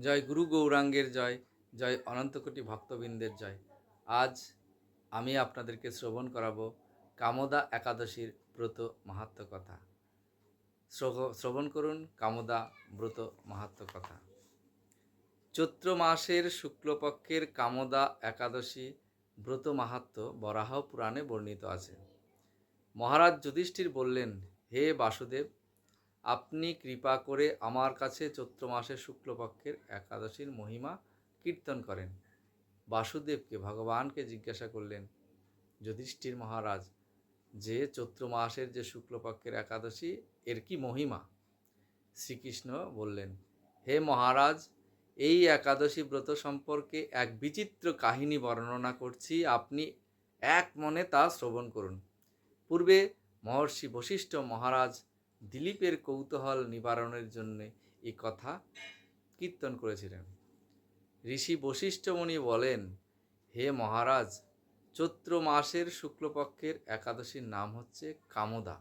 জয় গুরু গৌরাঙ্গের জয় জয় অনন্তকোটি ভক্তবৃন্দের জয়। আজ আমি আপনাদেরকে শ্রবণ করাবো কামদা একাদশীর ব্রত মাহাত্ম কথা। শ্রব- শ্রবণ করুন কামদা ব্রত মাহাত্ম কথা। চৈত্র মাসের শুক্লপক্ষের কামদা একাদশী ব্রত মাহাত্ম বরাহ পুরাণে বর্ণিত আছে। মহারাজ যুধিষ্ঠির বললেন, হে বাসুদেব আপনি কৃপা করে আমার কাছে চৈত্র মাসের শুক্লপক্ষের একাদশীর মহিমা কীর্তন করেন। বাসুদেবকে ভগবানকে জিজ্ঞাসা করলেন, যুধিষ্ঠির মহারাজ, যে চৈত্র মাসের যে শুক্লপক্ষের একাদশী, এর কি মহিমা? শ্রীকৃষ্ণ বললেন, হে মহারাজ, এই একাদশী ব্রত সম্পর্কে এক বিচিত্র কাহিনী বর্ণনা করছি। আপনি এক মনে তা শ্রবণ করুন। পূর্বে মহর্ষি বশিষ্ঠ মহারাজ দিলীপের কৌতূহল নিবারণের জন্যে এই কথা কীর্তন করেছিলেন। ঋষি বশিষ্ঠমণি বলেন, হে মহারাজ, চৈত্র মাসের শুক্লপক্ষের একাদশীর নাম হচ্ছে কামদা।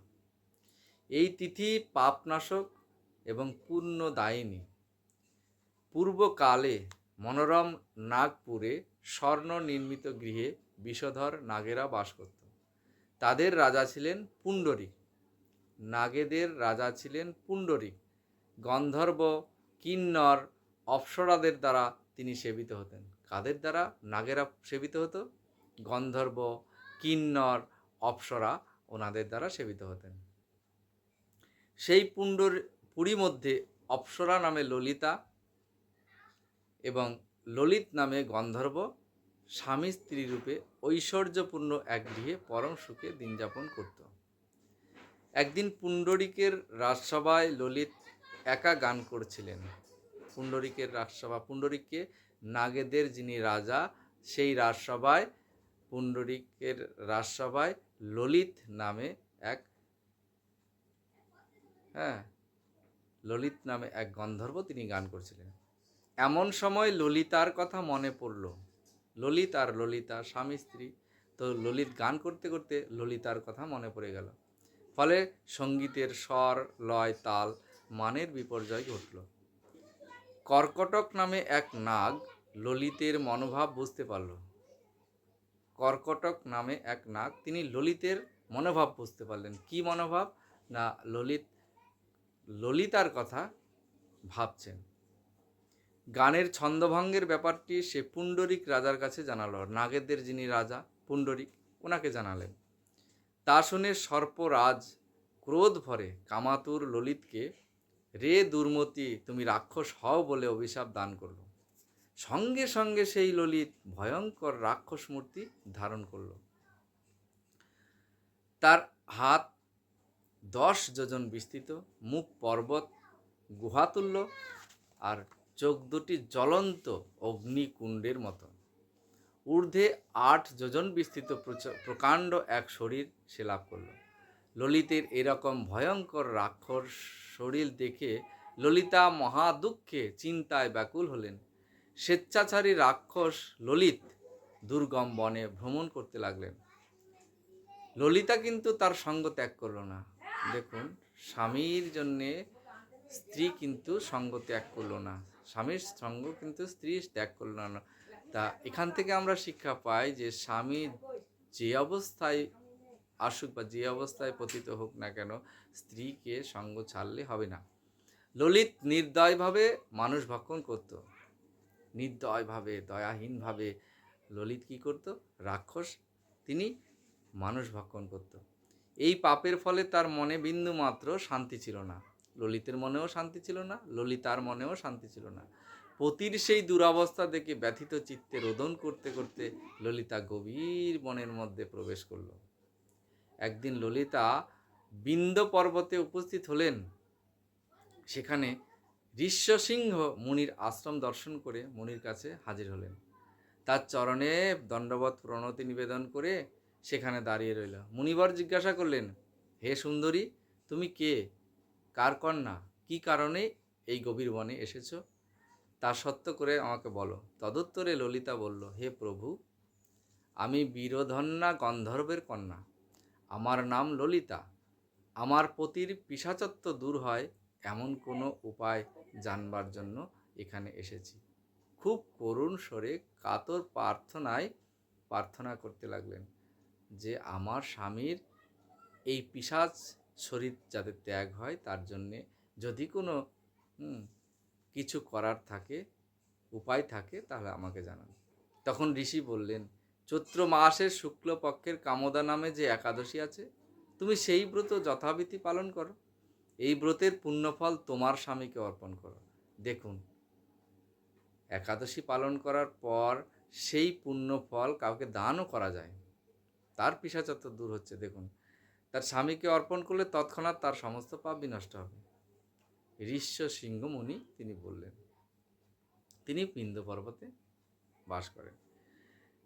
এই তিথি পাপনাশক এবং পুণ্যদায়িনী। পূর্বকালে মনোরম নাগপুরে স্বর্ণ নির্মিত গৃহে বিষধর নাগেরা বাস করত। তাদের রাজা ছিলেন পুণ্ডরিক। নাগেদের রাজা ছিলেন পুণ্ডরিক গন্ধর্ব, কিন্নর, অপ্সরাদের দ্বারা তিনি সেবিত হতেন। কাদের দ্বারা নাগেরা সেবিত হতো? গন্ধর্ব, কিন্নর, অপ্সরা ওনাদের দ্বারা সেবিত হতেন। সেই পুণ্ডর পুরী মধ্যে অপ্সরা নামে ললিতা এবং ললিত নামে গন্ধর্ব স্বামী স্ত্রী রূপে ঐশ্বর্যপূর্ণ এক গৃহে পরম সুখে দিন যাপন করত। একদিন পুণ্ডরিকের রাজসভায় ললিত একা গান করছিলেন। পুণ্ডরিকের রাজসভা, পুণ্ডরিককে নাগেদের যিনি রাজা, সেই রাজসভায়, পুণ্ডরিকের রাজসভায় ললিত নামে এক হ্যাঁ ললিত নামে এক গন্ধর্ব তিনি গান করছিলেন। এমন সময় ললিতার কথা মনে পড়ল। ললিত আর ললিতা, স্বামী, স্ত্রী, তো ললিত গান করতে করতে ললিতার কথা মনে পড়ে গেল। ফলে সঙ্গীতের স্বর, লয়, তাল মানের বিপর্যয় ঘটল। কর্কটক নামে এক নাগ ললিতের মনোভাব বুঝতে পারল। কর্কটক নামে এক নাগ তিনি ললিতের মনোভাব বুঝতে পারলেন। কি মনোভাব? না, ললিত, ললিতার কথা ভাবছেন। গানের ছন্দভঙ্গের ব্যাপারটি সে পুণ্ডরিক রাজার কাছে জানালো। নাগেদের যিনি রাজা, পুণ্ডরিক, ওনাকে জানালেন। তা শুনে সর্পরাজ ক্রোধ ভরে কামাতুর ললিতকে, রে দুর্মতি, তুমি রাক্ষস হও বলে অভিশাপ দান করল। সঙ্গে সঙ্গে সেই ললিত ভয়ঙ্কর রাক্ষস মূর্তি ধারণ করল। তার হাত দশ যোজন বিস্তৃত, মুখ পর্বত গুহাতুল্য আর চোখ দুটি জ্বলন্ত অগ্নিকুণ্ডের মতো ঊর্ধ্বে আট যোজন বিস্তৃত প্রকাণ্ড এক শরীর সে লাভ করল। ললিতের এরকম ভয়ঙ্কর রাক্ষস শরীর দেখে ললিতা মহা দুঃখে চিন্তায় ব্যাকুল হলেন। স্বেচ্ছাচারী রাক্ষস ললিত দুর্গম বনে ভ্রমণ করতে লাগলেন। ললিতা কিন্তু তার সঙ্গ ত্যাগ করল না। দেখুন, স্বামীর জন্যে স্ত্রী কিন্তু সঙ্গ ত্যাগ করল না। স্বামীর সঙ্গ কিন্তু স্ত্রী ত্যাগ করল না। তা এখান থেকে আমরা শিক্ষা পাই যে স্বামী যে অবস্থায় আসুক বা যে অবস্থায় পতিত হোক না কেন, স্ত্রীকে সঙ্গ ছাড়লে হবে না। ললিত নির্দয়ভাবে মানুষ ভক্ষণ করত। নির্দয়ভাবে, দয়াহীনভাবে ললিত কি করত? রাক্ষস, তিনি মানুষ ভক্ষণ করত। এই পাপের ফলে তার মনে বিন্দু মাত্র শান্তি ছিল না। ললিতের মনেও শান্তি ছিল না, ললিতার মনেও শান্তি ছিল না। পতির সেই দুরাবস্থা দেখে ব্যথিত চিত্তে রোদন করতে করতে ললিতা গভীর বনের মধ্যে প্রবেশ করল। একদিন ললিতা বিন্দ পর্বতে উপস্থিত হলেন। সেখানে ঋষ্যসিংহ মুনির আশ্রম দর্শন করে মুনির কাছে হাজির হলেন। তার চরণে দণ্ডবত প্রণতি নিবেদন করে সেখানে দাঁড়িয়ে রইল। মুনিবর জিজ্ঞাসা করলেন, হে সুন্দরী, তুমি কে? কার কন্যা? কি কারণে এই গভীর বনে এসেছ? তা সত্য করে আমাকে বলো। তদুত্তরে ললিতা বলল, হে প্রভু, আমি বীরধন্যা গন্ধর্বের কন্যা। আমার নাম ললিতা। আমার পতির পিসাচত্ব দূর হয়, এমন কোনো উপায় জানবার জন্য এখানে এসেছি। খুব করুণ স্বরে কাতর প্রার্থনায় প্রার্থনা করতে লাগলেন যে আমার স্বামীর এই পিসাজ শরীর যাতে ত্যাগ হয়, তার জন্যে যদি কোনো কিছু করার থাকে, উপায় থাকে তাহলে আমাকে জানান। তখন ঋষি বললেন, চৈত্র মাসের শুক্লপক্ষের কামদা নামে যে একাদশী আছে, তুমি সেই ব্রত যথাবিধি পালন করো। এই ব্রতের পুণ্যফল তোমার স্বামীকে অর্পণ করো। দেখুন, একাদশী পালন করার পর সেই পুণ্যফল কাউকে দানও করা যায় তার পিসাচত্ব দূর হচ্ছে, দেখুন। তার স্বামীকে অর্পণ করলে তৎক্ষণাৎ তার সমস্ত পাপ বিনষ্ট হবে। ঋষ্য সিংহমুনি তিনি বললেন। তিনি পিণ্ড পর্বতে বাস করেন।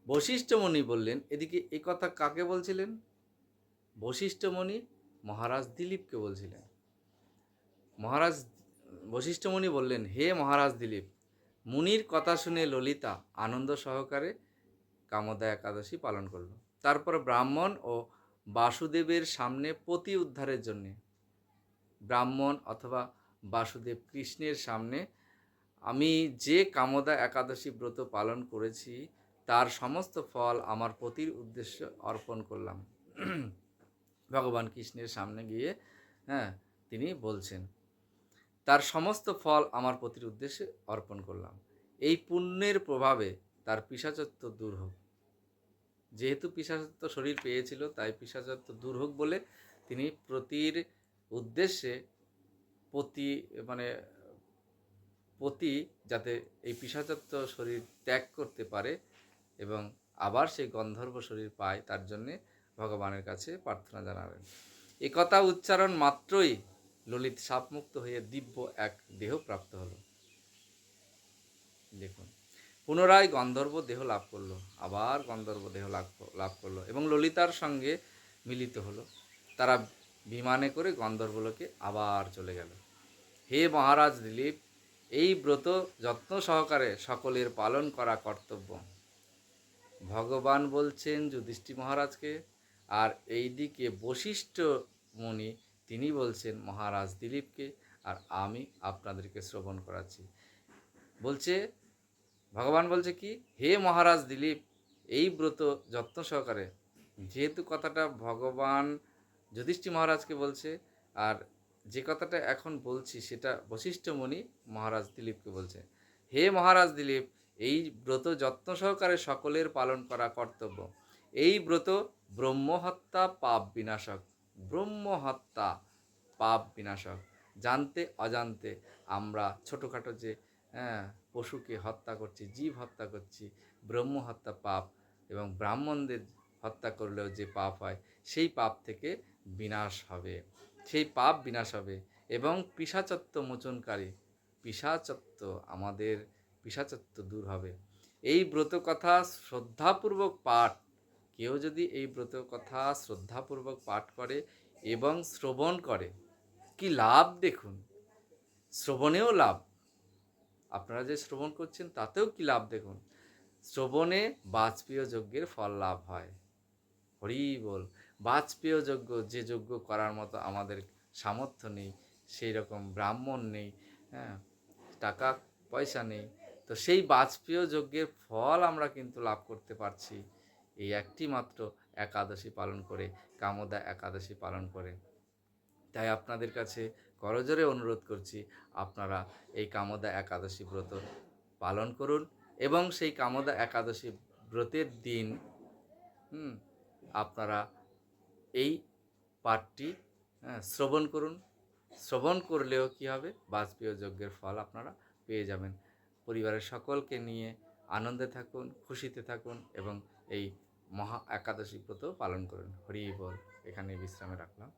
বশিষ্ঠমণি বললেন, এদিকে এ কথা কাকে বলছিলেন? বশিষ্ঠমণি মহারাজ দিলীপকে বলছিলেন। মহারাজ বশিষ্ঠমণি বললেন, হে মহারাজ দিলীপ, মুনির কথা শুনে ললিতা আনন্দ সহকারে কামদা একাদশী পালন করল। তারপর ব্রাহ্মণ ও বাসুদেবের সামনে পতি উদ্ধারের জন্যে, ব্রাহ্মণ অথবা বাসুদেব কৃষ্ণের সামনে। আমি যে কামদা একাদশী ব্রত পালন করেছি, তার সমস্ত ফল আমার পতির উদ্দেশ্যে অর্পণ করলাম। ভগবান কৃষ্ণের সামনে গিয়ে হ্যাঁ তিনি বলছেন, তার সমস্ত ফল আমার পতির উদ্দেশ্যে অর্পণ করলাম। এই পুণ্যের প্রভাবে তার পিসাচত্ব দূর হোক। যেহেতু পিসাচত্ব শরীর পেয়েছিল, তাই পিসাচত্ব দূর হোক বলে তিনি প্রতির উদ্দেশ্যে পতি মানে পতি যাতে এই পিসাচত্ব শরীর ত্যাগ করতে পারে এবং আবার সেই গন্ধর্ব শরীর পায়, তার জন্যে ভগবানের কাছে প্রার্থনা জানালেন। এ কথা উচ্চারণ মাত্রই ললিত সাপমুক্ত হয়ে দিব্য এক দেহ প্রাপ্ত হলো। দেখুন, পুনরায় গন্ধর্ব দেহ লাভ করল, আবার গন্ধর্ব দেহ লাভ লাভ করল এবং ললিতার সঙ্গে মিলিত হলো। তারা বিমানে করে গন্ধর্বলোকে আবার চলে গেল। হে মহারাজ দিলীপ, এই ব্রত যত্ন সহকারে সকলের পালন করা কর্তব্য। ভগবান বলছেন যুধিষ্ঠি মহারাজকে, আর এইদিকে বশিষ্ঠ মুনি তিনি বলছেন মহারাজ দিলীপকে, আর আমি আপনাদেরকে শ্রবণ করাচ্ছি। বলছে, ভগবান বলছে কি, হে মহারাজ দিলীপ, এই ব্রত যত্ন সহকারে, যেহেতু কথাটা ভগবান যুধিষ্ঠি মহারাজকে বলছে, আর যে কথাটা এখন বলছি সেটা বশিষ্ঠ মুনি মহারাজ দিলীপকে বলছে, হে মহারাজ দিলীপ, এই ব্রত যত্ন সহকারে সকলের পালন করা কর্তব্য। এই ব্রত ব্রহ্মহত্যা পাপ বিনাশক, ব্রহ্মহত্যা পাপ বিনাশক। জানতে অজান্তে আমরা ছোটোখাটো যে হ্যাঁ পশুকে হত্যা করছি, জীব হত্যা করছি ব্রহ্ম হত্যা পাপ এবং ব্রাহ্মণদের হত্যা করলেও যে পাপ হয়, সেই পাপ থেকে বিনাশ হবে। সেই পাপ বিনাশ হবে এবং পিসাচত্ব মোচনকারী, পিসাচত্ব আমাদের পিসাচত্ব দূর হবে। এই ব্রত কথা শ্রদ্ধাপূর্বক পাঠ, কেউ যদি এই ব্রত কথা শ্রদ্ধাপূর্বক পাঠ করে এবং শ্রবণ করে, কি লাভ দেখুন? শ্রবণেও লাভ। আপনারা যে শ্রবণ করছেন, তাতেও কি লাভ দেখুন? শ্রবণে বাজপেয় যজ্ঞের ফল লাভ হয়। হরি বল। বাজপেয় যজ্ঞ যে যজ্ঞ করার মতো আমাদের সামর্থ্য নেই সেই রকম ব্রাহ্মণ নেই হ্যাঁ টাকা, পয়সা নেই। তো সেই বাজপেয় যজ্ঞের ফল আমরা কিন্তু লাভ করতে পারছি। এই একটি মাত্র একাদশী পালন করে, কামদা একাদশী পালন করে। তাই আপনাদের কাছে করজোরে অনুরোধ করছি, আপনারা এই কামদা একাদশী ব্রত পালন করুন এবং সেই কামদা একাদশী ব্রতের দিন আপনারা এই পাঠটি হ্যাঁ, শ্রবণ করুন। শ্রবণ করলেও কি হবে? বাজপেয় যজ্ঞের ফল আপনারা পেয়ে যাবেন। পরিবারের সকলকে নিয়ে আনন্দে থাকুন খুশিতে থাকুন এবং এই মহা একাদশী ব্রত পালন করুন। হরি বল। এখানে বিশ্রামে রাখলাম।